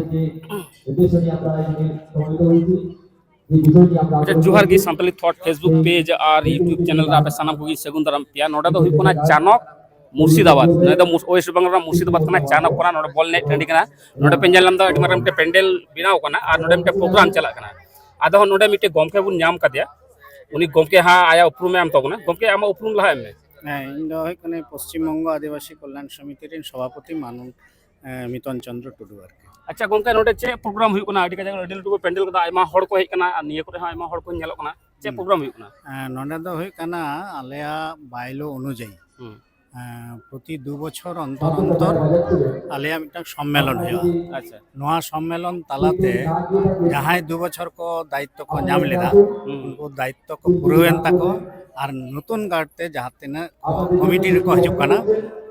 আপনাদেরকে উদ্দেশ্য নিয়ে আমরা এখানে সমবেত হয়েছি জোহার ᱜᱮ ᱥᱟᱱᱛᱟᱞᱤ ᱛᱷᱚᱴ ᱯᱷᱮᱥᱵᱩᱠ ᱯᱮᱡ ᱟᱨ ᱤᱭᱩᱴᱩᱵ ᱪᱮᱱᱮᱞ ᱨᱮ ᱟᱯᱮ ᱥᱟᱱᱟᱢ ᱠᱚᱜᱮ ᱥᱟᱹᱜᱩᱱ ᱫᱟᱨᱟᱢ ᱯᱮᱭᱟ ᱱᱚᱰᱮ ᱫᱚ ᱦᱩᱭᱩᱜ ᱠᱟᱱᱟ ᱪᱟᱱᱚᱠ মুর্শিদাবাদ নয়তো ওয়েস্ট বেঙ্গল মুর্শিদাবাদ কানা চানক কানা নোডে বল নেট টাᱺᱰᱤ কানা নোডে পে ᱧᱮᱞ ᱧᱟᱢᱫᱟ ᱟᱹᱰᱤ ᱢᱟᱨᱟᱝ ᱢᱤᱫᱴᱮᱱ ᱯᱮᱱᱰᱮᱞ ᱵᱮᱱᱟᱣ ᱠᱟᱱᱟ ᱟᱨ ᱱᱚᱰᱮ ᱢᱤᱫᱴᱮᱱ ᱯᱨᱳᱜᱨᱟᱢ ᱪᱟᱞᱟᱜ ᱠᱟᱱᱟ ᱟᱫᱚ ᱱᱚᱰᱮ ᱢᱤᱫᱴᱮᱱ ᱜᱚᱢᱠᱮ ᱵᱚᱱ ᱧᱟᱢ ᱠᱟᱫᱮᱭᱟ ᱩᱱᱤ ᱜᱚᱢᱠᱮ ᱦᱟᱸ ᱟᱭᱟ ᱩᱯᱨᱩᱢᱮ ᱮᱢ ᱛᱟᱵᱚᱱᱟ ᱜᱚᱢᱠᱮ ᱟᱢᱟᱜ ᱩᱯᱨᱩᱢ ᱞᱟᱦᱟ ᱮᱢ ᱢᱮ ᱦᱮᱸ ᱤᱧ ᱫᱚ ᱦᱩᱭᱩᱜ ᱠᱟᱱᱟ ᱯᱚᱥᱪᱤᱢ ᱵᱚᱝᱜᱚ ᱟᱹᱫᱤᱵᱟᱹᱥᱤ ᱠᱚᱞযাণ ᱥᱚᱢᱤᱛᱤ ᱨᱮᱱ ᱥᱚᱵᱷᱟᱯᱚᱛᱤ ᱢᱟᱱᱚᱱ ᱢᱤᱛᱚᱱ ᱪᱚᱱᱫᱨᱚ ᱴᱩᱰᱩ ᱟᱨ ᱟᱪᱪᱷᱟ ᱜᱚᱝᱠᱮ ᱱᱚᱰᱮ ᱪᱮᱫ ᱯᱨᱳᱜᱨᱟᱢ ᱦᱩᱭᱩᱜ ᱠᱟᱱᱟ ᱟᱹᱰᱤ ᱠᱟᱡᱟᱠ ᱟᱹᱰᱤ ᱞᱟᱹᱴᱩ ᱯᱮᱱᱰᱮᱞ ᱠᱟᱫᱟ ᱟᱭᱢᱟ ᱦᱚᱲ ᱠᱚ ᱦᱮᱡ ᱠᱟᱱᱟ ᱟᱨ ᱱᱤᱭᱟᱹ ᱠᱚᱨᱮ ᱦᱚᱸ ᱟᱭᱢᱟ ᱦᱚᱲ ᱠᱚ ᱧᱮᱞᱚᱜ ᱠᱟᱱᱟ ᱪᱮᱫ ᱯᱨᱳᱜᱨᱟᱢ ᱦᱩᱭᱩᱜ ᱠᱟᱱᱟ ᱱᱚᱰᱮ ᱫᱚ ᱦᱩᱭᱩᱜ ᱠᱟᱱᱟ ᱟᱞᱮᱭᱟᱜ ᱵᱟᱭᱞᱳ ᱚᱱᱩᱡᱟᱭᱤ প্রতি দু বছর অন্তর অন্তর আলিয়া মিটাং সম্মেলন হওয়া আচ্ছা। নোয়া সম্মেলন তালাতে যাহাই দু বছর কো দায়িত্ব কো নাম লেদা ও দায়িত্ব কো পুরোয়েন তাকো আর নতুন গাড়তে যাহা তিনা কমিটি রে কো হজুক কানা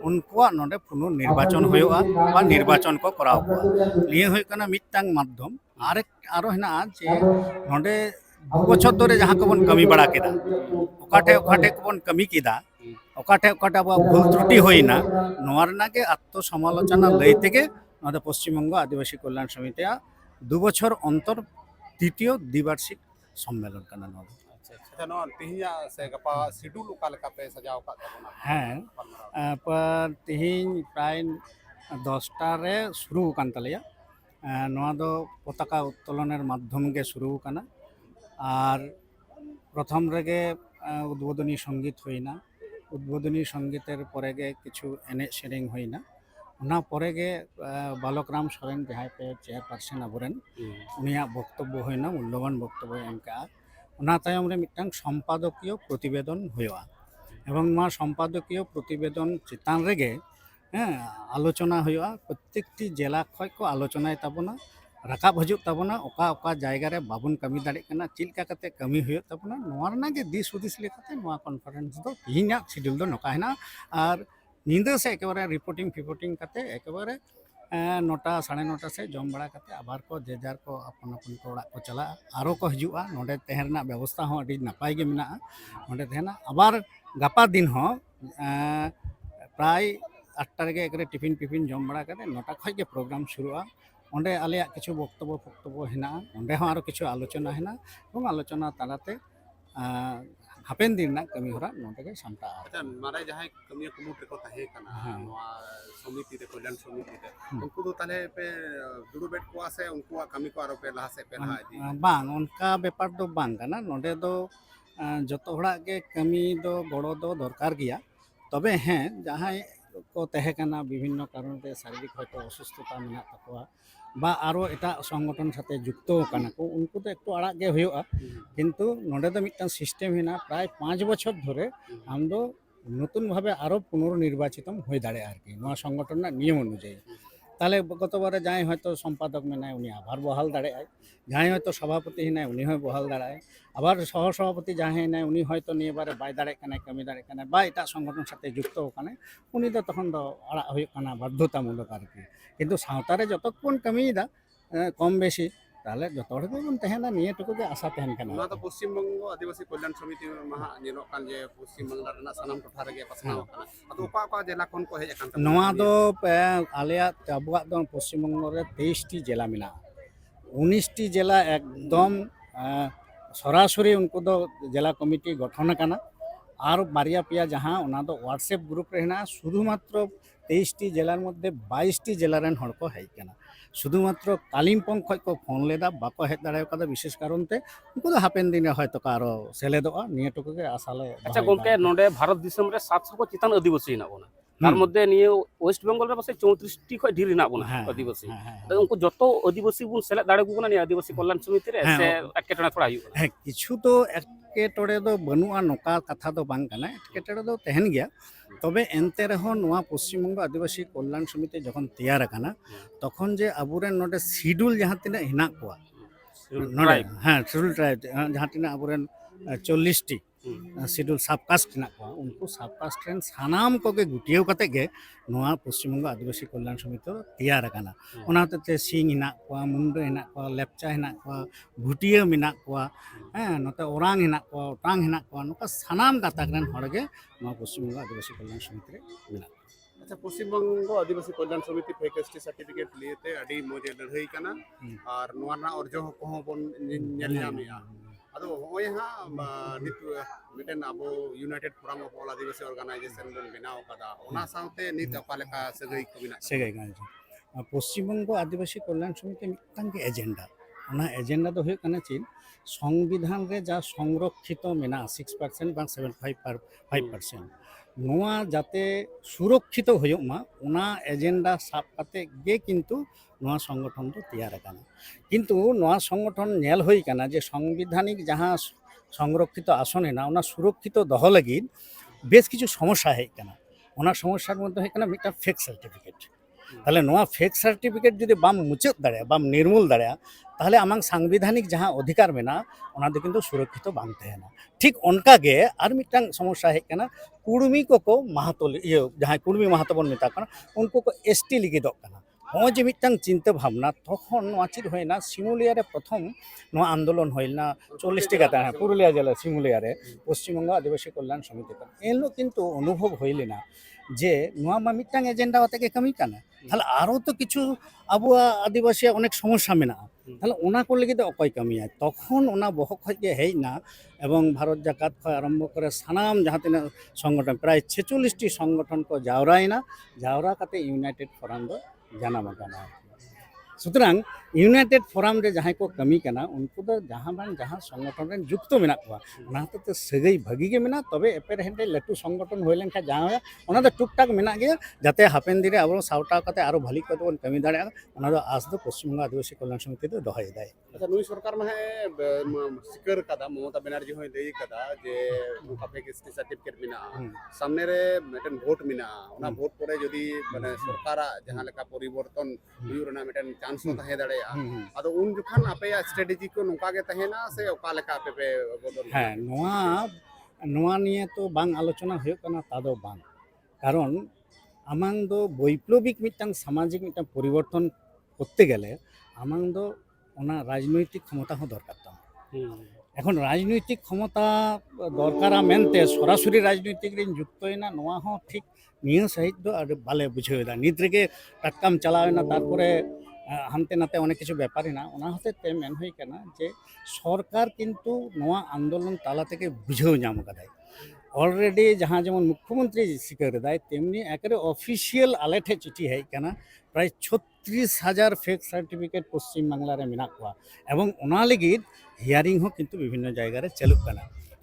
উনকুয়া নডে পুনু নির্বাচন হওয়া বা নির্বাচন কো করা কো। নিয়ে হই কানা মিটাং মাধ্যম। আরেক আরও হেনা যে নডে দু বছর ধরে যাহা কোবন কমি বাড়া কেদা ওকাটে ওকাটে কোবন কমি কেদা ওকাঠে ওকাঠে আবার ভুল ত্রুটি হইনা নোয়ার নাগে আত্মসমালোচনা লই থেকে আমাদের পশ্চিমবঙ্গ আদিবাসী কল্যাণ সমিতিয়া দু বছর অন্তর তৃতীয় দ্বিবার্ষিক সম্মেলন কানা নয় ᱟᱪᱪᱷᱟ ᱱᱚᱣᱟ ᱛᱮᱦᱮᱧᱟᱜ ᱥᱮ ᱜᱟᱯᱟ ᱥᱤᱰᱩᱞ ᱚᱠᱟ ᱞᱮᱠᱟ ᱯᱮ ᱥᱟᱡᱟᱣ ᱟᱠᱟᱫ ᱛᱟᱵᱚᱱᱟ হ্যাঁ আহ, ᱯᱟᱨ ᱛᱮᱦᱮᱧ ᱯᱨᱟᱭ ᱫᱚᱥᱴᱟ ᱨᱮ ᱥᱩᱨᱩ ᱟᱠᱟᱱ ᱛᱟᱞᱮᱭᱟ আহ, ᱱᱚᱣᱟ ᱫᱚ ᱯᱚᱛᱟᱠᱟ উত্তোলনের মাধ্যম গে শুরু আকানা আর প্রথম রেগে আহ, উদ্বোধনী সঙ্গীত হইনা উদ্বোধনী সঙ্গীতের পরেগে কিছু এনে শেরিং হই না ᱚᱱᱟ ᱯᱚᱨᱮᱜᱮ ᱵᱟᱞᱚᱠᱨᱟᱢ ᱥᱚᱨᱮᱱ ᱡᱟᱦᱟᱸᱭ ᱯᱮ ᱪᱮᱭᱟᱨᱯᱟᱨᱥᱚᱱ ᱟᱵᱚᱨᱮᱱ ᱩᱱᱤᱭᱟᱜ ᱵᱚᱠᱛᱚᱵᱵᱚ ᱦᱩᱭᱱᱟ ᱢᱩᱞᱞᱚᱵᱟᱱ ᱵᱚᱠᱛᱚᱵᱵᱚᱭ ᱮᱢ ᱠᱟᱜᱼᱟ ᱚᱱᱟ ᱛᱟᱭᱚᱢ ᱨᱮ ᱢᱤᱫᱴᱟᱝ ᱥᱚᱢᱯᱟᱫᱚᱠᱤᱭᱚ ᱯᱨᱚᱛᱤᱵᱮᱫᱚᱱ ᱦᱩᱭᱩᱜᱼᱟ এবং নয় সম্পাদকীয় প্রতিবেদন চিতান রেগে হ্যাঁ আলোচনা হইয়া প্রত্যেকটি জেলা ক্ষয় আলোচনায় তাবনা রাকাব হজুক তাবনা ওকা ওকা জায়গা রে বাবন কামি দাঁড়ে কানা চিলকা কাতে কামি হয়ে তাবনা নোয়ার না যে দিস হুদিস লেখাতে নোয়া কনফারেন্স দো তিহিনা শিডিউল দো নকা হেনা আর নিন্দা সে একেবারে রিপোর্টিং ফিপোর্টিং কাতে একেবারে নটা সাড়ে নটা সে জম বড়া কাতে আবার কো যে যার কো আপন আপন কো ওড়া কো চলা আরও কো হজুয়া নোডে তেহের না ব্যবস্থা হো আডি নাপাই গে মেনা নোডে তেহেনা আবার গাপা দিন হো প্রায় আটটা রেগে একরে টিফিন টিফিন জম বড়া কাতে নটা খয় গে প্রোগ্রাম শুরুয়া ᱚᱸᱰᱮ ᱟᱞᱮᱭᱟᱜ ᱠᱤᱪᱷᱩ ᱵᱚᱠᱛᱚᱵᱚ ᱯᱚᱠᱛᱚᱵᱚ ᱦᱮᱱᱟᱜᱼᱟ ᱚᱸᱰᱮ ᱦᱚᱸ ᱟᱨᱚ ᱠᱤᱪᱷᱩ ᱟᱞᱳᱪᱚᱱᱟ ᱦᱮᱱᱟᱜᱼᱟ ᱮᱵᱚᱝ ᱟᱞᱳᱪᱚᱱᱟ ᱛᱟᱞᱟᱛᱮ ᱦᱟᱯᱮᱱ ᱫᱤᱱ ᱨᱮᱱᱟᱜ ᱠᱟᱹᱢᱤ ᱦᱚᱨᱟ ᱱᱚᱸᱰᱮᱜᱮ ᱥᱟᱢᱴᱟᱜᱼᱟ ᱟᱪᱪᱷᱟ ᱢᱟᱨᱮ ᱡᱟᱦᱟᱸᱭ ᱠᱟᱹᱢᱤᱭᱟᱹ ᱠᱩᱢᱩᱴ ᱨᱮᱠᱚ ᱛᱟᱦᱮᱸ ᱠᱟᱱᱟ ᱱᱚᱣᱟ ᱥᱚᱢᱤᱛᱤ ᱨᱮ ᱠᱚᱞᱭᱟᱱ ᱥᱚᱢᱤᱛᱤ ᱨᱮ ᱩᱱᱠᱩ ᱫᱚ ᱛᱟᱦᱞᱮ ᱯᱮ ᱫᱩᱲᱩᱵᱮᱫ ᱠᱚᱣᱟ ᱥᱮ ᱩᱱᱠᱩᱣᱟᱜ ᱠᱟᱹᱢᱤ ᱠᱚ ᱟᱨᱚ ᱯᱮ ᱞᱟᱦᱟ ᱥᱮᱫ ᱯᱮ ᱞᱟᱦᱟ ᱤᱫᱤᱭᱟ ᱵᱟᱝ ᱚᱱᱠᱟ ᱵᱮᱯᱟᱨ ᱫᱚ ᱵᱟᱝ ᱠᱟᱱᱟ ᱱᱚᱸᱰᱮ ᱫᱚ ᱡᱚᱛᱚ ᱦᱚᱲᱟᱜ ᱜᱮ ᱠᱟᱹᱢᱤ ᱫᱚ ᱜᱚᱲᱚ ᱫᱚ ᱫᱚᱨᱠᱟᱨ ᱜᱮᱭᱟ ᱛᱚᱵᱮ ᱦᱮᱸ ᱡᱟᱦᱟᱸᱭ ᱠᱚ ᱛᱟᱦᱮᱸ ᱠᱟᱱᱟ ᱵᱤᱵᱷᱤᱱᱱᱚ ᱠᱟᱨᱚᱱ ᱛᱮ ᱥᱟᱨᱤᱨᱤᱠ ᱦᱚᱭᱛᱚ অসুস্থতা ᱢᱮᱱᱟᱜ ᱛᱟᱠᱚᱣᱟ ᱵᱟ ᱟᱨᱚ ᱮᱴᱟᱜ ᱥᱚᱝᱜᱚᱴᱷᱚᱱ ᱥᱟᱛᱮ ᱡᱩᱠᱛᱚ ᱠᱟᱱᱟ ᱠᱚ ᱩᱱᱠᱩ ᱫᱚ একটু ᱟᱲᱟᱜ ᱜᱮ ᱦᱩᱭᱩᱜᱼᱟ কিন্তু ᱱᱚᱰᱮ ᱫᱚ ᱢᱤᱫᱴᱟᱝ ᱥᱤᱥᱴᱮᱢ ᱦᱮᱱᱟᱜᱼᱟ ᱯᱨᱟᱭ ᱯᱟᱸᱪ ᱵᱚᱪᱷᱚᱨ ধরে ᱟᱢ ᱫᱚ নতুনভাবে আরও পুনর্নির্বাচিতম হয়ে দাঁড়িয়ে আর কি নয় সংগঠনের নিয়ম অনুযায়ী তাহলে গতবারে যাই হয়তো সম্পাদক মেনায় উনি আবার বহাল দাঁড়ায়। যাই হয়তো সভাপতি হিনায় উনি হয় বহাল দাঁড়ায়। আবার সহসভাপতি যাহাই নাই, উনি হয়তো নিয়ে এবারে বাই দাঁড়ায় কেন, কমি দাঁড়ায় কেন, বা এটা সংগঠন সাথে যুক্ত ওখানে উনি তো তখন তো আড়া হয়ে কানা বাধ্যতামূলক আর কি। কিন্তু সাঁওতারে যতক্ষণ কামিয়ে দা কম বেশি ᱛᱟᱦᱚᱞᱮ ᱡᱚᱛᱚ ᱦᱚᱲ ᱜᱮᱵᱚᱱ ᱛᱟᱦᱮᱱᱟ ᱱᱤᱭᱟᱹ ᱴᱩᱠᱩ ᱜᱮ ᱟᱥᱟ ᱛᱟᱦᱮᱱ ᱠᱟᱱᱟ ᱱᱚᱣᱟ ᱫᱚ ᱯᱚᱥᱪᱤᱢ ᱵᱚᱝᱜᱚ ᱟᱹᱫᱤᱵᱟᱹᱥᱤ ᱠᱚᱞᱭᱟᱱ ᱥᱚᱢᱤᱛᱤ ᱢᱟᱦᱟ ᱧᱮᱞᱚᱜ ᱠᱟᱱ ᱡᱮ ᱯᱚᱥᱪᱤᱢ ᱵᱟᱝᱞᱟ ᱨᱮᱱᱟᱜ ᱥᱟᱱᱟᱢ ᱴᱚᱴᱷᱟ ᱨᱮᱜᱮ ᱯᱟᱥᱱᱟᱣ ᱟᱠᱟᱱᱟ ᱟᱫᱚ ᱚᱠᱟ ᱚᱠᱟ ᱡᱮᱞᱟ ᱠᱷᱚᱱ ᱠᱚ ᱦᱮᱡ ᱟᱠᱟᱱ ᱛᱟᱵᱚᱱᱟ ᱱᱚᱣᱟ ᱫᱚ ᱟᱞᱮᱭᱟᱜ ᱟᱵᱚᱣᱟᱜ ᱫᱚ ᱯᱚᱥᱪᱤᱢ ᱵᱚᱝᱜᱚ ᱨᱮ ᱛᱮᱭᱤᱥᱴᱤ ᱡᱮᱞᱟ ᱢᱮᱱᱟᱜᱼᱟ ᱩᱱᱤᱥᱴᱤ ᱡᱮᱞᱟ ᱮᱠᱫᱚᱢ ᱥᱚᱨᱟᱥᱚরি ᱩᱱᱠᱩ ᱫᱚ ᱡᱮᱞᱟ ᱠᱚᱢᱤᱴᱤ ᱜᱚᱴᱷᱚᱱ ᱟᱠᱟᱱᱟ আর বারিয়া পেয়া যাহা ওনা দো হোয়াটসঅ্যাপ গ্রুপ রে হেনা শুধুমাত্র তেইশটি জেলার মধ্যে বাইশটি জেলার হড় কো হেজ কেনা ᱥᱩᱫᱷᱩᱢᱟᱛᱨᱚ ᱠᱟᱞᱤᱢᱯᱚᱝ ᱠᱷᱚᱡ ᱠᱚ ᱯᱷᱳᱱ ᱞᱮᱫᱟ ᱵᱟᱠᱚ ᱦᱮᱡ ᱫᱟᱲᱮ ᱠᱟᱫᱟ ᱵᱤᱥᱮᱥ ᱠᱟᱨᱚᱱ ᱛᱮ ᱩᱱᱠᱩ ᱫᱚ ᱦᱟᱯᱮᱱ ᱫᱤᱱ ᱨᱮ ᱦᱚᱭᱛᱚ ᱠᱚ ᱟᱨᱚ ᱥᱮᱞᱮᱫᱚᱜᱼᱟ ᱱᱤᱭᱟᱹ ᱴᱩᱠᱩ ᱜᱮ ᱟᱥᱟᱞᱮ ᱟᱪᱪᱷᱟ ᱜᱚᱝᱠᱮ ᱱᱚᱰᱮ ᱵᱷᱟᱨᱚᱛ ᱫᱤᱥᱚᱢ ᱨᱮ 700 ᱠᱚ ᱪᱮᱛᱟᱱ ᱟᱹᱫᱤᱵᱟᱹᱥᱤ ᱦᱮᱱᱟᱜ ᱵᱚᱱᱟ তার মধ্যে নিয়ে ওয়েস্ট বেঙ্গল রে পাশে 34টি কয় ঢির হেনাᱜ ᱵᱚᱱᱟ আদিবাসী ᱛᱚ ᱩᱱᱠᱩ ᱡᱚᱛᱚ আদিবাসী ᱵᱚᱱ ᱥᱮᱞᱮᱫ ᱫᱟᱲᱮ ᱠᱚ ᱠᱟᱱᱟ ᱱᱤᱭᱟᱹ আদিবাসী ᱠᱚᱞᱞᱟᱱ ᱥᱚᱢᱤᱛᱤ ᱨᱮ ᱥᱮ ᱮᱴᱠᱮᱴᱚᱬᱮ ᱛᱷᱚᱲᱟ ᱦᱩᱭᱩᱜ ᱠᱟᱱᱟ ᱦᱮᱸ ᱠᱤᱪᱷᱩ ᱫᱚ ᱮᱴᱠᱮᱴᱚᱬᱮ ᱫᱚ ᱵᱟᱹᱱᱩᱜᱼᱟ ᱱᱚᱝᱠᱟ ᱠᱟᱛᱷᱟ ᱫᱚ ᱵᱟᱝ ᱠᱟᱱᱟ ᱮᱴᱠᱮᱴᱚᱬᱮ ᱫᱚ ᱛᱟᱦᱮᱱ ᱜᱮᱭᱟ ᱛᱚᱵᱮ ᱮᱱᱛᱮ ᱨᱮᱦᱚᱸ ᱱᱚᱣᱟ ᱯᱚᱥᱪᱤᱢ ᱵᱚᱝᱜᱚ ᱟᱹᱫᱤᱵᱟᱹᱥᱤ ᱠᱚᱞᱞᱟᱱ ᱥᱚᱢᱤᱛᱤ ᱡᱚᱠᱷᱚᱱ ᱛᱮᱭᱟᱨ ᱟᱠᱟᱱᱟ ᱛᱚᱠᱷᱚᱱ ᱡᱮ ᱟᱵᱚᱨᱮᱱ ᱱᱚᱰᱮ ᱥᱤᱰᱩᱞ ᱡᱟᱦᱟᱸ ᱛᱤᱱᱟᱹᱜ ᱦᱮᱱᱟᱜ ᱠᱚᱣᱟ ᱱᱚᱰᱮ ᱦᱮᱸ ᱥᱤᱰᱩᱞ ᱴᱨᱟᱭᱤᱵ ᱡᱟᱦᱟᱸ ᱛᱤᱱᱟᱹᱜ ᱟᱵᱚᱨᱮᱱ ᱪᱚল্লিᱥᱴᱤ ᱥᱤᱰᱩᱞ ᱥᱟᱵᱠᱟᱥᱴ ᱦᱮᱱᱟᱜ ᱠᱚᱣᱟ ᱩᱱᱠᱩ ᱥᱟᱵᱠᱟᱥᱴ ᱨᱮᱱ ᱥᱟᱱᱟᱢ ᱠᱚᱜᱮ ᱜᱩᱴᱭᱟᱹᱣ ᱠᱟᱛᱮᱫ ᱜᱮ ᱱᱚᱣᱟ ᱯᱚᱥᱪᱤᱢᱵᱚᱝᱜᱚ ᱟᱹᱫᱤᱵᱟᱹᱥᱤ ᱠᱚᱞᱭᱟᱱ ᱥᱚᱢᱤᱛᱤ ᱫᱚ ᱛᱮᱭᱟᱨ ᱟᱠᱟᱱᱟ ᱚᱱᱟ ᱦᱚᱛᱮᱡᱛᱮ ᱥᱤᱝ ᱦᱮᱱᱟᱜ ᱠᱚᱣᱟ ᱢᱩᱱᱰᱟᱹ ᱦᱮᱱᱟᱜ ᱠᱚᱣᱟ ᱞᱮᱯᱪᱟ ᱦᱮᱱᱟᱜ ᱠᱚᱣᱟ ᱵᱷᱩᱴᱤᱭᱟᱹ ᱢᱮᱱᱟᱜ ᱠᱚᱣᱟ ᱦᱮᱸ ᱱᱚᱛᱮ ᱚᱨᱟᱝ ᱦᱮᱱᱟᱜ ᱠᱚᱣᱟ ᱚᱴᱟᱝ ᱦᱮᱱᱟᱜ ᱠᱚᱣᱟ ᱱᱚᱝᱠᱟ ᱥᱟᱱᱟᱢ ᱜᱟᱛᱟᱠ ᱨᱮᱱ ᱦᱚᱲ ᱜᱮ ᱱᱚᱣᱟ ᱯᱚᱥᱪᱤᱢᱵᱚᱝᱜᱚ ᱟᱹᱫᱤᱵᱟᱹᱥᱤ ᱠᱚᱞᱭᱟᱱ ᱥᱚᱢᱤᱛᱤ ᱨᱮ ᱢᱮᱱᱟᱜ ᱠᱚᱣᱟ আচ্ছা পশ্চিমবঙ্গ আদিবাসী কল্যাণ সমিতি ফ্যাকাল্টি সার্টিফিকেট লিয়েতে আডি মোজে লড়াই কানা আর নোয়া না অর্জন কোহবন নেলিয়ামিয়া ᱟᱫᱚ ᱦᱚᱜᱼᱚᱭ ᱦᱟᱸᱜ ᱱᱤᱛ ᱢᱤᱫᱴᱮᱱ ᱟᱵᱚ united forum of all Adivasi organisation ᱵᱚᱱ ᱵᱮᱱᱟᱣ ᱟᱠᱟᱫᱟ ᱚᱱᱟ ᱥᱟᱶᱛᱮ ᱱᱤᱛ ᱚᱠᱟ ᱞᱮᱠᱟ ᱥᱟᱹᱜᱟᱹᱭ ᱠᱚ ᱢᱮᱱᱟᱜ ᱥᱟᱹᱜᱟᱹᱭ ᱠᱟᱱᱟ ᱯᱚᱥᱪᱤᱢᱵᱚᱝᱜᱚ ᱟᱹᱫᱤᱵᱟᱹᱥᱤ ᱠᱚᱞযাণ ᱥᱚᱢᱤᱛᱤ ᱢᱤᱫᱴᱟᱝ ᱜᱮ এজেন্ডᱟ ᱚᱱᱟ এজেন্ডᱟ ᱫᱚ ᱦᱩᱭᱩᱜ ᱠᱟᱱᱟ ᱪᱮᱫ সংবিধান ᱨᱮ ᱡᱟ সংরক্ষিত ᱢᱮᱱᱟᱜᱼᱟ ᱥᱤক্স ᱯᱟর্ᱥᱮᱱᱴ ᱵᱟᱝ ᱥᱮᱵᱷᱮᱱ ᱯᱷᱟᱭᱤᱵ ᱯᱟᱨ ᱯᱷᱟᱭᱤᱵ ᱯᱟᱨᱥᱮᱱᱴ ᱱᱚᱣᱟ ᱡᱟᱛᱮ ᱥᱩᱨᱚᱠᱠᱷᱤᱛᱚ ᱦᱩᱭᱩᱜ ᱢᱟ ᱚᱱᱟ ᱮᱡᱮᱱᱰᱟ ᱥᱟᱵ ᱠᱟᱛᱮ ᱜᱮ ᱠᱤᱱᱛᱩ ᱱᱚᱣᱟ ᱥᱚᱝᱜᱚᱴᱷᱚᱱ ᱫᱚ ᱛᱮᱭᱟᱨ ᱟᱠᱟᱱᱟ ᱠᱤᱱᱛᱩ ᱱᱚᱣᱟ ᱥᱚᱝᱜᱚᱴᱷᱚᱱ ᱧᱮᱞ ᱦᱩᱭ ᱟᱠᱟᱱᱟ ᱡᱮ ᱥᱚᱝᱵᱤᱫᱷᱟᱱᱤᱠ ᱡᱟᱦᱟᱸ সংরক্ষিত আসন না ওনা সুরক্ষিত দহ লাগি বেশ কিছু সমস্যা হয়ে কেনা ওনার সমস্যার মধ্যে হয়ে কেনা মিটা ফেক সার্টিফিকেট ᱛᱟᱦᱞᱮ ᱱᱚᱣᱟ ᱯᱷᱮᱠ ᱥᱟᱨᱴᱤᱯᱷᱤᱠᱮᱴ ᱡᱩᱫᱤ ᱵᱟᱢ ᱢᱩᱪᱟᱹᱫ ᱫᱟᱲᱮᱭᱟᱜᱼᱟ ᱵᱟᱢ ᱱᱤᱨᱢᱩᱞ ᱫᱟᱲᱮᱭᱟᱜᱼᱟ ᱛᱟᱦᱞᱮ ᱟᱢᱟᱝ ᱥᱟᱝᱵᱤᱫᱷᱟᱱᱤᱠ ᱡᱟᱦᱟᱸ ᱚᱫᱷᱤᱠᱟᱨ ᱢᱮᱱᱟᱜᱼᱟ ᱚᱱᱟ ᱫᱚ ᱠᱤᱱᱛᱩ ᱥᱩᱨᱚᱠᱠᱷᱤᱛᱚ ᱵᱟᱝ ᱛᱟᱦᱮᱱᱟ ᱴᱷᱤᱠ ᱚᱱᱠᱟᱜᱮ ᱟᱨ ᱢᱤᱫᱴᱟᱝ ᱥᱚᱢᱚᱥᱥᱟ ᱦᱮᱡ ᱠᱟᱱᱟ ᱠᱩᱲᱢᱤ ᱠᱚᱠᱚ ᱢᱟᱦᱟᱛᱚ ᱤᱭᱟᱹ ᱡᱟᱦᱟᱸᱭ ᱠᱩᱲᱢᱤ ᱢᱟᱦᱟᱛᱚ ᱵᱚᱱ ᱢᱮᱛᱟ ᱠᱚ ᱠᱟᱱᱟ ᱩᱱᱠᱩ ᱠᱚ ᱮᱥᱴᱤ ᱞᱟᱹᱜᱤᱫᱚᱜ ᱠᱟᱱᱟ ᱱᱚᱜᱼᱚᱭ ᱡᱮ ᱢᱤᱫᱴᱟᱝ ᱪᱤᱱᱛᱟᱹ ᱵᱷᱟᱵᱽᱱᱟ তখন ᱱᱚᱣᱟ ᱪᱮᱫ ᱦᱩᱭᱱᱟ ᱥᱤᱢᱩᱞᱤয়া ᱨᱮ প্রথম ᱱᱚᱣᱟ ᱟᱱᱫᱳᱞᱚᱱ ᱦᱩᱭᱱᱟ ᱪᱚল্লিশটি গাতা পুরুলিয়া জেলা সিমুলিয়া রে পশ্চিমবঙ্গ আদিবাসী কল্যাণ সমিতি এনলো কিন্তু অনুভব হইলেনা ᱡᱮ ᱱᱚᱣᱟ ᱢᱟ ᱢᱤᱫᱴᱟᱝ ᱮᱡᱮᱱᱰᱟ ᱟᱛᱮ ᱜᱮ ᱠᱟᱹᱢᱤ ᱠᱟᱱᱟ ᱛᱟᱦᱞᱮ ᱟᱨᱚ ᱛᱚ ᱠᱤᱪᱷᱩ ᱟᱵᱚᱣᱟᱜ ᱟᱹᱫᱤᱵᱟᱹᱥᱤᱭᱟᱜ ᱚᱱᱮᱠ ᱥᱚᱢᱚᱥᱥᱟ ᱢᱮᱱᱟᱜᱼᱟ ᱛᱟᱦᱞᱮ ᱚᱱᱟ ᱠᱚ ᱞᱟᱹᱜᱤᱫ ᱫᱚ ᱚᱠᱚᱭ ᱠᱟᱹᱢᱤᱭᱟᱭ ᱛᱚᱠᱷᱚᱱ ᱚᱱᱟ ᱵᱚᱦᱚᱜ ᱠᱷᱚᱡ ᱜᱮ ᱦᱮᱡ ᱮᱱᱟ ᱮᱵᱚᱝ ᱵᱷᱟᱨᱚᱛ ᱡᱟᱠᱟᱛ ᱠᱷᱚᱡ ᱟᱨᱟᱢᱵᱚ ᱠᱚᱨᱮ ᱥᱟᱱᱟᱢ ᱡᱟᱦᱟᱸ ᱛᱤᱱᱟᱹᱜ ᱥᱚᱝᱜᱚᱴᱷᱚᱱ ᱯᱨᱟᱭ ছেচল্লিশটি সংগঠন ᱠᱚ ᱡᱟᱣᱨᱟᱭᱮᱱᱟ ᱡᱟᱣᱨᱟ ᱠᱟᱛᱮ ইউনাইটেড ফোরাম ᱫᱚ ᱡᱟᱱᱟᱢ ᱟᱠᱟᱱᱟ ᱥᱩᱛᱨᱟᱝ ᱤᱭᱩᱱᱟᱭᱴᱮᱰ ᱯᱷᱳᱨᱟᱢ ᱨᱮ ᱡᱟᱦᱟᱸᱭ ᱠᱚ ᱠᱟᱹᱢᱤ ᱠᱟᱱᱟ ᱩᱱᱠᱩ ᱫᱚ ᱡᱟᱦᱟᱸ ᱵᱟᱝ ᱡᱟᱦᱟᱸ ᱥᱚᱝᱜᱚᱴᱷᱚᱱ ᱨᱮᱱ ᱡᱩᱠᱛᱚ ᱢᱮᱱᱟᱜ ᱠᱚᱣᱟ ᱚᱱᱟ ᱦᱚᱛᱮᱡ ᱛᱮ ᱥᱟᱹᱜᱟᱹᱭ ᱵᱷᱟᱹᱜᱤ ᱜᱮ ᱢᱮᱱᱟᱜᱼᱟ ᱛᱚᱵᱮ ᱮᱯᱮᱨᱦᱮᱸᱰᱮᱡ ᱨᱮ ᱞᱟᱹᱴᱩ ᱥᱚᱝᱜᱚᱴᱷᱚᱱ ᱦᱩᱭ ᱞᱮᱱᱠᱷᱟᱱ ᱡᱟᱦᱟᱸ ᱚᱱᱟ ᱫᱚ ᱴᱩᱠᱴᱟᱠ ᱢᱮᱱᱟᱜ ᱜᱮᱭᱟ ᱡᱟᱛᱮ ᱦᱟᱯᱮᱱ ᱫᱤᱱ ᱨᱮ ᱟᱵᱚ ᱥᱟᱣᱴᱟᱣ ᱠᱟᱛᱮ ᱟᱨᱚ ᱵᱷᱟᱹᱞᱤ ᱠᱚᱛᱮ ᱵᱚᱱ ᱠᱟᱹᱢᱤ ᱫᱟᱲᱮᱭᱟᱜᱼᱟ ᱚᱱᱟ ᱫᱚ ᱟᱥ ᱫᱚ ᱯᱚᱥᱪᱤᱢ ᱵᱚᱝᱜᱚ ᱟᱹᱫᱤᱵᱟᱹᱥᱤ ᱠᱚᱞᱭᱟᱱ ᱥᱚᱢᱤᱛᱤ ᱫᱚ ᱫᱚᱦᱚᱭᱮᱫᱟᱭ ᱟᱪᱪᱷᱟ ᱱᱩᱭ ᱥᱚᱨᱠᱟর ᱢᱟ ᱥᱤᱠᱟᱹᱨ ᱠᱟᱫᱟ ᱢᱚᱢᱚᱛᱟ ᱵᱮᱱᱟᱨᱡᱤ ᱦᱚᱸᱭ ᱞᱟᱹᱭ ᱠᱟᱫᱟ ᱡᱮ ᱱᱚᱝᱠᱟ ᱯᱮ ᱠᱤᱥᱴᱤ ᱥᱟᱨᱴᱤᱯᱷᱤᱠᱮᱴ ᱢᱮᱱᱟᱜᱼᱟ ᱥᱟᱢᱱᱮ ᱨᱮ ᱢᱤᱫᱴᱮᱱ ᱵᱷᱳᱴ ᱢᱮᱱᱟᱜᱼᱟ ᱚᱱᱟ ᱵᱷᱳᱴ ᱯᱚᱨᱮ ᱡᱩᱫᱤ ᱢᱟᱱᱮ ᱥᱚᱨᱠᱟᱨᱟᱜ ᱡᱟᱦᱟᱸ ᱞᱮᱠᱟ ᱯᱚᱨᱤᱵᱚᱨᱛᱚᱱ ᱦᱩᱭᱩᱜ ᱨᱮᱱᱟᱜ ᱢᱤᱫᱴᱮᱱ ᱪᱟᱱᱥ ᱦᱚᱸ ᱛᱟᱦᱮᱸ ᱫᱟᱲᱮᱭᱟᱜᱼᱟ ᱟᱫᱚ ᱩᱱ ᱡᱚᱠᱷᱚᱱ ᱟᱯᱮᱭᱟᱜ ᱥᱴᱨᱮᱴᱮᱡᱤ ᱠᱚ ᱱᱚᱝᱠᱟ ᱜᱮ ᱛᱟᱦᱮᱱᱟ ᱥᱮ ᱚᱠᱟ ᱞᱮᱠᱟ ᱟᱯᱮ ᱯᱮ ᱵᱚᱫᱚᱞ ᱦᱮᱸ ᱱᱚᱣᱟ ᱱᱚᱣᱟ ᱱᱤᱭᱮ ᱛᱚ ᱵᱟᱝ ᱟᱞᱳᱪᱚᱱᱟ ᱦᱩᱭᱩᱜ ᱠᱟᱱᱟ ᱛᱟ ᱫᱚ ᱵᱟᱝ ᱠᱟᱨᱚᱱ ᱟᱢᱟᱝ ᱫᱚ ᱵᱳᱭᱯᱞᱚᱵᱤᱠ ᱢᱤᱫᱴᱟᱝ ᱥᱟᱢᱟᱡᱤᱠ ᱢᱤᱫᱴᱟᱝ ᱯᱚᱨᱤᱵᱚᱨᱛᱚᱱ করতে গেলে আমার তো ওনা রাজনৈতিক ক্ষমতা হো দরকার তো এখন রাজনৈতিক ক্ষমতা দরকার মেনতে সরাসরি রাজনৈতিক রিন যুক্ত হইনা নোয়া হো ঠিক নিয়ে সাহিত্য আর বালে বুঝে হইদা নিত রেগে টাটকাম চালাওনা তারপরে হানতে নাতে অনেক কিছু ব্যাপারই না। ওনার হাতে তে মেন হয়ে কেন যে সরকার কিন্তু নয়া আন্দোলন তালা থেকে বুঝেও নাম কাদায় অলরেডি যাহা যেমন মুখ্যমন্ত্রী স্বীকার দেয়, তেমনি একেবারে অফিসিয়াল আলেঠে চিঠি হয় কেন? প্রায় ছত্রিশ ত্রিশ হাজার ফেক সার্টিফিকেট পশ্চিমবাংলার মেনা এবং ওনা লাগি হিয়ারিং হোক কিন্তু বিভিন্ন জায়গার চালুক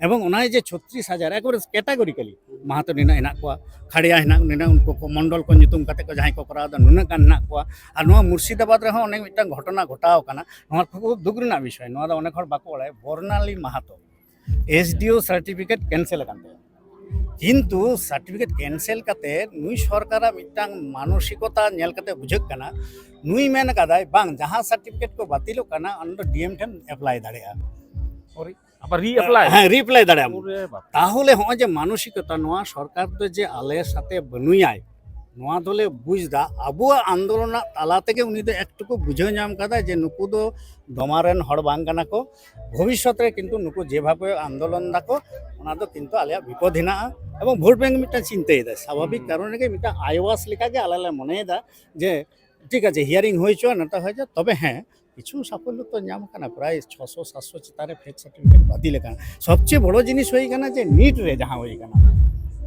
এবং ওনায় যে ছত্রিশ হাজার, একবারে ক্যাটাগরিক্যালি মাহাতো নিনা হেঁক খাড়িয়া হেঁক নিনা উনকো মন্ডল কুম কাতে যাই করা নুনা কান হেঁক আর মুর্শিদাবাদ রে অনেক মিটাং ঘটনা ঘটাও কানা। খুব দুঃখ রেনা বিষয় অনেক হর বাকো বড়ায় Barnali Mahato. SDO certificate cancel কান তাই ᱠᱤᱱᱛᱩ ᱥᱟᱨᱴᱤᱯᱷᱤᱠᱮᱴ ᱠᱮᱱᱥᱮᱞ ᱠᱟᱛᱮ ᱱᱩᱭ ᱥᱚᱨᱠᱟᱨᱟᱜ ᱢᱤᱫᱴᱟᱝ ᱢᱟᱱᱚᱥᱤᱠᱚᱛᱟ ᱧᱮᱞ ᱠᱟᱛᱮ ᱵᱩᱡᱷᱟᱹᱜ ᱠᱟᱱᱟ ᱱᱩᱭ ᱢᱮᱱ ᱠᱟᱫᱟᱭ ᱵᱟᱝ ᱡᱟᱦᱟᱸ ᱥᱟᱨᱴᱤᱯᱷᱤᱠᱮᱴ ᱠᱚ ᱵᱟᱹᱛᱤᱞᱚᱜ ᱠᱟᱱᱟ ᱚᱱᱟ ᱫᱚ ᱰᱤᱮᱢ ᱴᱷᱮᱱ ᱮᱯᱞᱟᱭ ᱫᱟᱲᱮᱭᱟᱜᱼᱟ আবার রিঅ্যাপ্লাই হ্যাঁ রিপ্লাই দাঁড়ায় তাহলে হ্ᱚᱸᱜᱼᱚᱭ যে মানসিকতা ᱱᱚᱣᱟ ᱥᱚᱨᱠᱟᱨ ᱫᱚ ᱡᱮ ᱟᱞᱮ ᱥᱟᱛᱮ ᱵᱟᱹᱱᱩᱭᱟᱭ ᱱᱚᱣᱟ ᱫᱚᱞᱮ ᱵᱩᱡᱽ ᱮᱫᱟ ᱟᱵᱚᱣᱟᱜ ᱟᱱᱫᱳᱞᱚᱱ ᱛᱟᱞᱟ ᱛᱮᱜᱮ ᱩᱱᱤ ᱫᱚ ᱮᱠᱴᱩᱠᱩ ᱵᱩᱡᱷᱟᱹᱣ ᱧᱟᱢ ᱠᱟᱫᱟ ᱡᱮ ᱱᱩᱠᱩ ᱫᱚ ᱫᱚᱢᱟ ᱨᱮᱱ ᱦᱚᱲ ᱵᱟᱝ ᱠᱟᱱᱟ ᱠᱚ ᱵᱷᱚᱵᱤᱥᱥᱚᱛ ᱨᱮ ᱠᱤᱱᱛᱩ ᱱᱩᱠᱩ ᱡᱮᱵᱷᱟᱵᱮ ᱟᱱᱫᱳᱞᱚᱱ ᱫᱟᱠᱚ ᱚᱱᱟ ᱫᱚ ᱠᱤᱱᱛᱩ ᱟᱞᱮᱭᱟᱜ ᱵᱤᱯᱚᱫ ᱦᱮᱱᱟᱜᱼᱟ ᱮᱵᱚᱝ ᱵᱷᱳᱴ ᱵᱮᱝᱠ ᱢᱤᱫᱴᱟᱝ ᱪᱤᱱᱛᱟᱹᱭᱮᱫᱟ ᱥᱟᱵᱷᱟᱵᱤᱠ ᱠᱟᱨᱚᱱ ᱨᱮᱜᱮ ᱢᱤᱫᱴᱟᱝ ᱟᱭᱳᱣᱟᱥ ᱞᱮᱠᱟᱜᱮ ᱟᱞᱮ ᱞᱮ ᱢᱚᱱᱮᱭᱮᱫᱟ ᱡᱮ ᱴᱷᱤᱠ ঠিক আছে হিয়ারিং হয়েছে নাটা হয়েছে তবে হ্যাঁ কিছু সাফল্য তো নাম কানা প্রায় ছশো সাতশো চিতারে ফেক সার্টিফিকেট বাতিল কানা সবচেয়ে বড় জিনিস হয়ে কানা যে নিট রে যাহা হয়ে কানা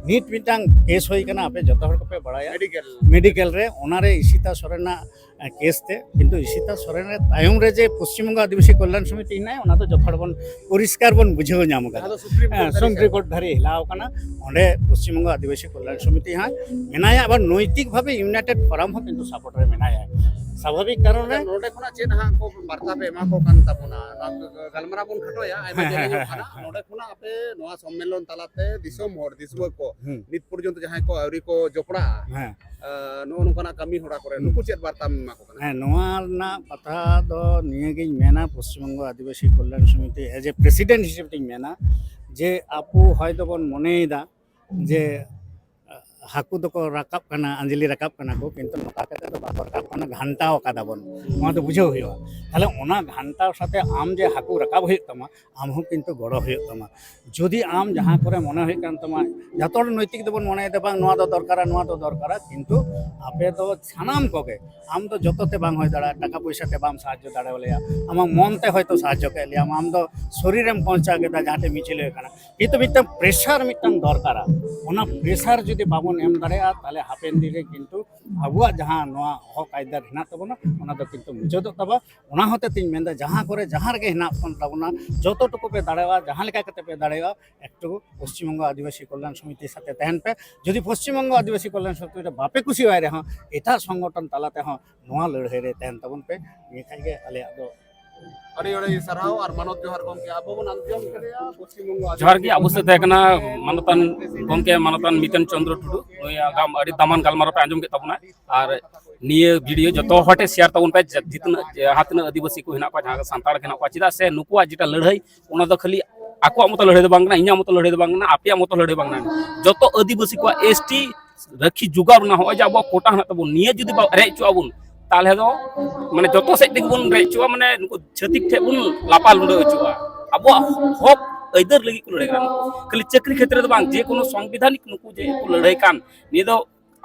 ᱱᱤᱴ ᱢᱤᱫᱴᱟᱝ ᱠᱮᱥ ᱦᱩᱭ ᱠᱟᱱᱟ ᱟᱯᱮ ᱡᱚᱛᱚ ᱦᱚᱲ ᱠᱚᱯᱮ ᱵᱟᱲᱟᱭᱟ ᱢᱮᱰᱤᱠᱮᱞ ᱨᱮ ᱚᱱᱟᱨᱮ ᱤᱥᱤᱛᱟ ᱥᱚᱨᱮᱱᱟᱜ ᱠᱮᱥ ᱛᱮ ᱠᱤᱱᱛᱩ ᱤᱥᱤᱛᱟ ᱥᱚᱨᱮᱱ ᱨᱮ ᱛᱟᱭᱚᱢ ᱨᱮ ᱡᱮ ᱯᱚᱥᱪᱤᱢ ᱵᱚᱝᱜᱚ ᱟᱹᱫᱤᱵᱟᱹᱥᱤ ᱠᱚᱞᱞᱟᱱ ᱥᱚᱢᱤᱛᱤ ᱦᱮᱱᱟᱭᱟ ᱚᱱᱟ ᱫᱚ ᱡᱚᱛᱚ ᱦᱚᱲ ᱵᱚᱱ ᱯᱚᱨᱤᱥᱠᱟᱨ ᱵᱚᱱ ᱵᱩᱡᱷᱟᱹᱣ ᱧᱟᱢ ᱠᱟᱫᱟ ᱥᱩᱯᱨᱤᱢ ᱠᱳর্ট ᱫᱷᱟᱹᱨᱤᱡ ᱦᱮᱞᱟᱣ ᱠᱟᱱᱟ ᱚᱸᱰᱮ ᱯᱚᱥᱪᱤᱢ ᱵᱚᱝᱜᱚ ᱟᱹᱫᱤᱵᱟᱹᱥᱤ ᱠᱚᱞᱞᱟᱱ ᱥᱚᱢᱤᱛᱤ ᱦᱟᱸᱜ ᱢᱮᱱᱟᱭᱟ ᱟᱵᱟᱨ ᱱᱳᱭᱛᱤᱠ ᱵᱷᱟᱵᱮ ইউনাইটেড ফোরাম ᱦᱚᱸ কিন্তু সাপোর্ট রে মেনায়া ᱥᱟᱵᱷᱟᱵᱤᱠ ᱠᱟᱨᱚᱱ ᱨᱮ ᱱᱚᱰᱮ ᱠᱷᱚᱱᱟᱜ ᱪᱮᱫ ᱦᱟᱸᱜ ᱠᱚ ᱵᱟᱨᱛᱟ ᱯᱮ ᱮᱢᱟ ᱠᱚ ᱠᱟᱱ ᱛᱟᱵᱚᱱᱟ ᱜᱟᱞᱢᱟᱨᱟᱣ ᱵᱚᱱ ᱠᱷᱟᱴᱚᱭᱟ ᱟᱭᱢᱟ ᱡᱟᱭᱜᱟ ᱠᱷᱚᱱᱟᱜ ᱱᱚᱰᱮ ᱠᱷᱚᱱᱟᱜ ᱟᱯᱮ ᱱᱚᱣᱟ ᱥᱚᱢᱢᱮᱞᱚᱱ ᱛᱟᱞᱟᱛᱮ ᱫᱤᱥᱚᱢ ᱦᱚᱲ ᱫᱤᱥᱣᱟᱹ ᱠᱚ ᱱᱤᱛ ᱯᱚᱨᱡᱚᱱᱛᱚ ᱡᱟᱦᱟᱸᱭ ᱠᱚ ᱟᱹᱣᱨᱤ ᱠᱚ ᱡᱚᱯᱲᱟᱜᱼᱟ ᱱᱚᱜᱼᱚ ᱱᱚᱝᱠᱟᱱᱟᱜ ᱠᱟᱹᱢᱤ ᱦᱚᱨᱟ ᱠᱚᱨᱮ ᱱᱩᱠᱩ ᱪᱮᱫ ᱵᱟᱨᱛᱟᱢ ᱮᱢᱟ ᱠᱚ ᱠᱟᱱᱟ ᱦᱮᱸ ᱱᱚᱣᱟ ᱨᱮᱱᱟᱜ ᱠᱟᱛᱷᱟ ᱫᱚ ᱱᱤᱭᱟᱹᱜᱤᱧ ᱢᱮᱱᱟ ᱯᱚᱥᱪᱤᱢ ᱵᱚᱝᱜᱚ ᱟᱹᱫᱤᱵᱟᱹᱥᱤ ᱠᱚᱞᱞᱟণ ᱥᱚᱢᱤᱛᱤ ᱮᱡ ᱮ ᱯᱨᱮᱥᱤᱰᱮন্ᱴ ᱦᱤᱥᱮᱵ ᱛᱤᱧ ᱢᱮᱱᱟ ᱡᱮ ᱟᱵᱚ ᱦᱚᱭᱛᱚ ᱵᱚᱱ ᱢᱚᱱᱮᱭᱮᱫᱟ ᱡᱮ ᱦᱟᱹᱠᱩ ᱫᱚᱠᱚ ᱨᱟᱠᱟᱵ ᱠᱟᱱᱟ ᱟᱸᱡᱞᱤ ᱨᱟᱠᱟᱵ ᱠᱟᱱᱟ ᱠᱚ ᱠᱤᱱᱛᱩ ᱱᱚᱝᱠᱟ ᱠᱟᱛᱮ ᱫᱚ ᱵᱟᱠᱚ ᱨᱟᱠᱟᱵ ᱠᱟᱱᱟ ᱜᱷᱟᱱᱴᱟᱣ ᱠᱟᱫᱟ ᱵᱚᱱ ᱱᱚᱣᱟ ᱫᱚ ᱵᱩᱡᱷᱟᱹᱣ ᱦᱩᱭᱩᱜᱼᱟ ᱛᱟᱦᱞᱮ ᱚᱱᱟ ᱜᱷᱟᱱᱴᱟᱣ ᱥᱟᱛᱮ ᱟᱢ ᱡᱮ ᱦᱟᱹᱠᱩ ᱨᱟᱠᱟᱵ ᱦᱩᱭᱩᱜ ᱛᱟᱢᱟ ᱟᱢ ᱦᱚᱸ ᱠᱤᱱᱛᱩ ᱜᱚᱲᱚ ᱦᱩᱭᱩᱜ ᱛᱟᱢᱟ ᱡᱩᱫᱤ ᱟᱢ ᱡᱟᱦᱟᱸ ᱠᱚᱨᱮ ᱢᱚᱱᱮ ᱦᱩᱭᱩᱜ ᱠᱟᱱ ᱛᱟᱢᱟ ᱡᱚᱛᱚ ᱦᱚᱲ ᱱᱳᱭᱛᱤᱠ ᱫᱚᱵᱚᱱ ᱢᱚᱱᱮᱭᱮᱫᱟ ᱵᱟᱝ ᱱᱚᱣᱟ ᱫᱚ ᱫᱚᱨᱠᱟᱨᱟ ᱱᱚᱣᱟ ᱫᱚ ᱫᱚᱨᱠᱟᱨᱟ ᱠᱤᱱᱛᱩ ᱟᱯᱮ ᱫᱚ ᱥᱟᱱᱟᱢ ᱠᱚᱜᱮ ᱟᱢ ᱫᱚ ᱡᱚᱛᱚ ᱛᱮ ᱵᱟᱝ ᱦᱩᱭ ᱫᱟᱲᱮᱭᱟᱜᱼᱟ ᱴᱟᱠᱟ ᱯᱚᱭᱥᱟ ᱛᱮ ᱵᱟᱢ ᱥᱟᱦᱟᱡᱡᱚ ᱫᱟᱲᱮᱣᱟᱞᱮᱭᱟ ᱟᱢᱟᱜ ᱢᱚᱱ ᱛᱮ ᱦᱚᱭᱛᱳ ᱥᱟᱦᱟᱡᱡᱚ ᱠᱮᱫ ᱞᱮᱭᱟᱢ ᱟᱢ ᱫᱚ ᱥᱚᱨᱤᱨᱮᱢ ᱯᱚᱸᱪᱟᱣ ᱠᱮᱫᱟ ᱡᱟᱦᱟᱸ ᱴᱷᱮᱱ ᱢᱤᱪᱷᱤᱞ ᱦᱩᱭᱩᱜ ᱠᱟᱱᱟ ᱠᱤᱱᱛᱩ ᱢᱤᱫᱴᱟᱝ ᱯᱨᱮᱥᱟᱨ ᱢᱤᱫᱴᱟᱝ ᱫᱚᱨᱠᱟᱨᱟ ᱚᱱᱟ ᱯᱨᱮᱥᱟᱨ ᱡᱩᱫᱤ ᱵᱟᱵᱚᱱ ᱮᱢ ᱫᱟᱲᱮᱭᱟᱜᱼᱟ ᱛᱟᱦᱞᱮ ᱦᱟᱯᱮᱱ ᱫᱤᱱ ᱨᱮ ᱠᱤᱱᱛᱩ ᱟᱵᱚᱣᱟᱜ ᱡᱟᱦᱟᱸ ᱱᱚᱣᱟ ᱦᱚᱠ ᱟᱭᱫᱟᱨ ᱦᱮᱱᱟᱜ ᱛᱟᱵᱚᱱᱟ ᱚᱱᱟ ᱫᱚ ᱠᱤᱱᱛᱩ ᱢᱩᱪᱟᱹᱫᱚᱜ ᱛᱟᱵᱚᱱᱟ ᱚᱱᱟ ᱦᱚᱛᱮ ᱛᱤᱧ ᱢᱮᱱᱫᱟ ᱡᱟᱦᱟᱸ ᱠᱚᱨᱮ ᱡᱟᱦᱟᱸ ᱨᱮᱜᱮ ᱦᱮᱱᱟᱜ ᱵᱚᱱ ᱛᱟᱵᱚᱱᱟ ᱡᱚᱛᱚ ᱴᱩᱠু ᱯᱮ ᱫᱟᱲᱮᱭᱟᱜᱼᱟ ᱡᱟᱦᱟᱸ ᱞᱮᱠᱟ ᱠᱟᱛᱮ ᱯᱮ ᱫᱟᱲᱮᱭᱟᱜᱼᱟ একটু পশ্চিমবঙ্গ আদিবাসী কল্যাণ সমিতির সাথে তেহেন পে যদি পশ্চিমবঙ্গ আদিবাসী কল্যাণ সমিতি বাপে খুশি হয় ᱨᱮᱦᱚᱸ ᱮᱴᱟᱜ ᱥᱚᱝᱜᱚᱴᱷᱚᱱ ᱛᱟᱞᱟ ᱛᱮᱦᱚᱸ ᱱᱚᱣᱟ ᱞᱟᱹᱲᱦᱟᱹᱭ ᱨᱮ ᱛᱟᱦᱮᱱ ᱛᱟᱵᱚᱱ ᱯᱮ ᱱᱤᱭᱟᱹ ᱠᱷᱟᱡ ᱜᱮ ᱟᱞᱮᱭᱟᱜ ᱫᱚ ᱟᱹᱰᱤ ᱟᱹᱰᱤ ᱥᱟᱨᱦᱟᱣ ᱟᱨ ᱢᱟᱱᱚᱛ ᱡᱚᱦᱟᱨ ᱜᱚᱢᱠᱮ ᱟᱵᱚ ᱵᱚᱱ ᱟᱸᱡᱚᱢ ᱡᱚᱦᱟᱨ ᱜᱮ ᱟᱵᱚ ᱥᱮ ᱛᱟᱦᱮᱸ ᱠᱟᱱᱟ ᱢᱟᱱᱚᱛᱟᱱ ᱜᱚᱢᱠᱮ ᱢᱟᱱᱚᱛᱟᱱ ᱢᱤᱛᱚᱱ ᱪᱚᱱᱫᱨᱚ ᱴᱩᱰᱩ ᱱᱩᱭᱟᱜ ᱜᱟᱢ ᱟᱹᱰᱤ ᱫᱟᱢᱟᱱ ᱜᱟᱞᱢᱟᱨᱟᱣ ᱯᱮ ᱟᱸᱡᱚᱢ ᱠᱮᱫ ᱛᱟᱵᱚᱱᱟ ᱟᱨ ᱱᱤᱭᱟᱹ ᱵᱷᱤᱰᱭᱳ ᱡᱚᱛᱚ ᱦᱚᱲ ᱥᱮᱭᱟᱨ ᱛᱟᱵᱚᱱ ᱯᱮ ᱡᱤᱛᱱᱟᱹᱜ ᱡᱟᱦᱟᱸ ᱛᱤᱱᱟᱹᱜ ᱟᱹᱫᱤᱵᱟᱹᱥᱤ ᱠᱚ ᱦᱮᱱᱟᱜ ᱠᱚᱣᱟ ᱡᱟᱦᱟᱸ ᱥᱟᱱᱛᱟᱲ ᱜᱮ ᱦᱮᱱᱟᱜ ᱠᱚᱣᱟ ᱪᱮᱫᱟᱜ ᱥᱮ ᱱᱩᱠᱩᱣᱟᱜ ᱡᱮᱴᱟ ᱞᱟᱹᱲᱦᱟᱹᱭ ᱚᱱᱟ ᱫᱚ ᱠᱷᱟᱹᱞᱤ ᱟᱠᱚᱣᱟᱜ ᱢᱚᱛᱚ ᱞᱟᱹᱲᱦᱟᱹᱭ ᱫᱚ ᱵᱟᱝ ᱠᱟᱱᱟ ᱤᱧᱟᱹᱜ ᱢᱚᱛᱚ ᱞᱟᱹᱲᱦᱟᱹᱭ ᱫᱚ ᱵᱟᱝ ᱠᱟᱱᱟ ᱟᱯᱮᱭᱟᱜ ᱢᱚᱛᱚ ᱞᱟᱹᱲᱦᱟᱹᱭ ᱵᱟᱝ ᱠᱟᱱᱟ ᱡᱚᱛᱚ ᱟᱹᱫᱤᱵᱟᱹᱥᱤ ᱠᱚᱣᱟᱜ ᱮᱥ ᱴᱤ ᱨᱟᱹᱠᱷᱤ ᱡᱩᱜᱟᱣ ᱨᱮᱱᱟᱜ ᱱᱚᱜᱼᱚᱭ ᱡᱮ ᱟᱵᱚᱣᱟᱜ ᱠᱳᱴᱟ ᱦᱮᱱᱟᱜ ᱛᱟᱵᱚᱱ ᱱᱤᱭᱟᱹ ᱡᱩᱫᱤ ᱵᱟᱵᱚᱱ ᱨᱮᱡ ᱦᱚᱪᱚᱜ ᱟᱵᱚᱱ ᱛᱟᱦᱚᱞᱮ ᱫᱚ ᱢᱟᱱᱮ ᱡᱚᱛᱚ ᱥᱮᱫ ᱛᱮᱜᱮ ᱵᱚᱱ ᱨᱮᱡ ᱦᱚᱪᱚᱣᱟ ᱢᱟᱱᱮ ᱱᱩᱠᱩ ᱪᱷᱟᱹᱛᱤᱠ ᱴᱷᱮᱡ ᱵᱚᱱ ᱞᱟᱯᱟ ᱞᱩᱸᱰᱟᱹ ᱦᱚᱪᱚᱣᱟ ᱟᱵᱚᱣᱟᱜ ᱦᱚᱠ ᱟᱹᱭᱫᱟᱹᱨ ᱞᱟᱹᱜᱤᱫ ᱠᱚ ᱞᱟᱹᱲᱦᱟᱹᱭ ᱠᱟᱱᱟ ᱠᱷᱟᱹᱞᱤ ᱪᱟᱹᱠᱨᱤ ᱠᱷᱮᱛᱨᱮ ᱫᱚ ᱵᱟᱝ ᱡᱮ ᱠᱳᱱᱳ ᱥᱚᱝᱵᱤᱫᱷᱟᱱᱤᱠ ᱱᱩᱠᱩ ᱡᱮ ᱠᱚ ᱞᱟᱹᱲᱦᱟᱹᱭ ᱠᱟᱱ ᱱᱤᱭᱟᱹ ᱫᱚ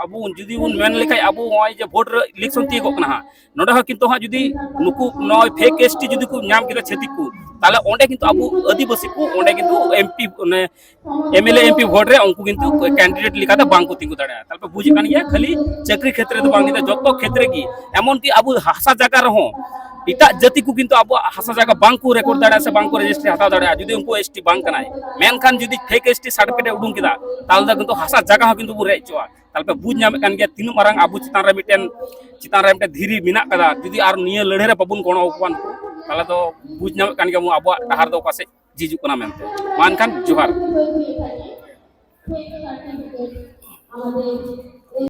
ᱟᱵᱚ ᱡᱩᱫᱤ ᱵᱚᱱ ᱢᱮᱱ ᱞᱮᱠᱷᱟᱡ ᱟᱵᱚ ᱱᱚᱜᱼᱚᱭ ᱡᱮ ᱵᱷᱳᱴ ᱨᱮ ᱤᱞᱮᱠᱥᱚᱱ ᱛᱤᱭᱳᱜᱚᱜ ᱠᱟᱱᱟ ᱦᱟᱸᱜ ᱱᱚᱰᱮ ᱦᱚᱸ ᱠᱤᱱᱛᱩ ᱦᱟᱸᱜ ᱡᱩᱫᱤ ᱱᱩᱠᱩ ᱱᱚᱜᱼᱚᱭ ᱯᱷᱮᱠ ᱮᱥᱴᱤ ᱡᱩᱫᱤ ᱠᱚ ᱧᱟᱢ ᱠᱮᱫᱟ ᱪᱷᱟᱹᱛᱤᱠ ᱠᱚ ᱛᱟᱦᱞᱮ ᱚᱸᱰᱮ ᱠᱤᱱᱛᱩ ᱟᱵᱚ ᱟᱹᱫᱤᱵᱟᱹᱥᱤ ᱠᱚ ᱚᱸᱰᱮ ᱠᱤᱱᱛᱩ ᱮᱢᱯᱤ ᱚᱱᱮ ᱮᱢᱮᱞᱮ ᱮᱢᱯᱤ ᱵᱷᱳᱴ ᱨᱮ ᱩᱱᱠᱩ ᱠᱤᱱᱛᱩ ᱠᱮᱱᱰᱤᱰᱮᱴ ᱞᱮᱠᱟᱛᱮ ᱵᱟᱝ ᱠᱚ ᱛᱤᱸᱜᱩ ᱫᱟᱲᱮᱭᱟᱜᱼᱟ ᱛᱟᱨᱯᱚᱨ ᱵᱩᱡ ᱠᱟᱱ ᱜᱮᱭᱟ ᱠᱷᱟᱹᱞᱤ ᱪᱟᱹᱠᱨᱤ ᱠᱷᱮᱛᱨᱮ ᱫᱚ ᱵᱟᱝ ᱠᱤᱱᱛᱩ ᱡᱚᱛᱚ ᱠᱷᱮᱛᱨᱮ ᱜᱮ এমনকি ᱟᱵᱚ ᱦᱟᱥᱟ ᱡᱟᱭᱜᱟ ᱨᱮᱦᱚᱸ ᱮᱴᱟᱜ জাতি ᱠᱚ কিন্তু আᱵᱚᱣᱟᱜ ᱦᱟᱥᱟ জায়গা ᱵᱟᱝ ᱠᱚ রেকর্ড ᱫᱟᱲᱮᱭᱟᱜᱼᱟ ᱥᱮ ᱵᱟᱝ ᱠᱚ রেজিস্ট্রি হাতাᱣ দাঁᱲᱮᱭᱟᱜᱼᱟ ᱡᱩᱫᱤ ᱩᱱᱠᱩ এᱥ ᱴᱤ ᱵᱟᱝ ᱠᱟᱱᱟᱭ ᱢᱮᱱᱠᱷᱟᱱ ᱡᱩᱫᱤ ᱯᱷᱮᱠ এᱥ ᱴᱤ ᱥᱟর্টিফিকেᱴ ᱩᱰᱩᱝ ᱠᱮᱫᱟ তাহলে কিন্তু হাসা জায়গা হ্ᱚᱸ কিন্তু ᱵᱚ ᱨᱮᱡ ᱦᱚᱪᱚᱜᱼᱟ ᱛᱟᱦᱞᱮ ᱯᱮ ᱵᱩᱡᱽ ᱧᱟᱢᱮᱫ ᱠᱟᱱ ᱜᱮᱭᱟ ᱛᱤᱱᱟᱹᱜ ᱢᱟᱨᱟᱝ ᱟᱵᱚ ᱪᱮᱛᱟᱱ ᱨᱮ ᱢᱤᱫᱴᱮᱱ ᱪᱮᱛᱟᱱ ᱨᱮ ᱢᱤᱫᱴᱮᱱ ᱫᱷᱤᱨᱤ ᱢᱮᱱᱟᱜ ᱠᱟᱫᱟ ᱡᱩᱫᱤ ᱟᱨ ᱱᱤᱭᱟᱹ ᱞᱟᱹᱲᱦᱟᱹᱭ ᱨᱮ ᱵᱟᱵᱚᱱ ᱜᱚᱲᱚ ᱟᱠᱚᱣᱟ ᱛᱟᱦᱞᱮ ᱫᱚ ᱵᱩᱡᱽ ᱧᱟᱢᱮᱫ ᱠᱟᱱ ᱜᱮᱭᱟᱵᱚᱱ ᱟᱵᱚᱣᱟᱜ ᱰᱟᱦᱟᱨ ᱫᱚ ᱚᱠᱟᱥᱮᱫ ᱡᱤᱡᱩᱜ ᱠᱟᱱᱟ ᱢᱮᱱᱛᱮ ᱢᱟ ᱮᱱᱠᱷᱟᱱ ᱡᱚᱦᱟᱨ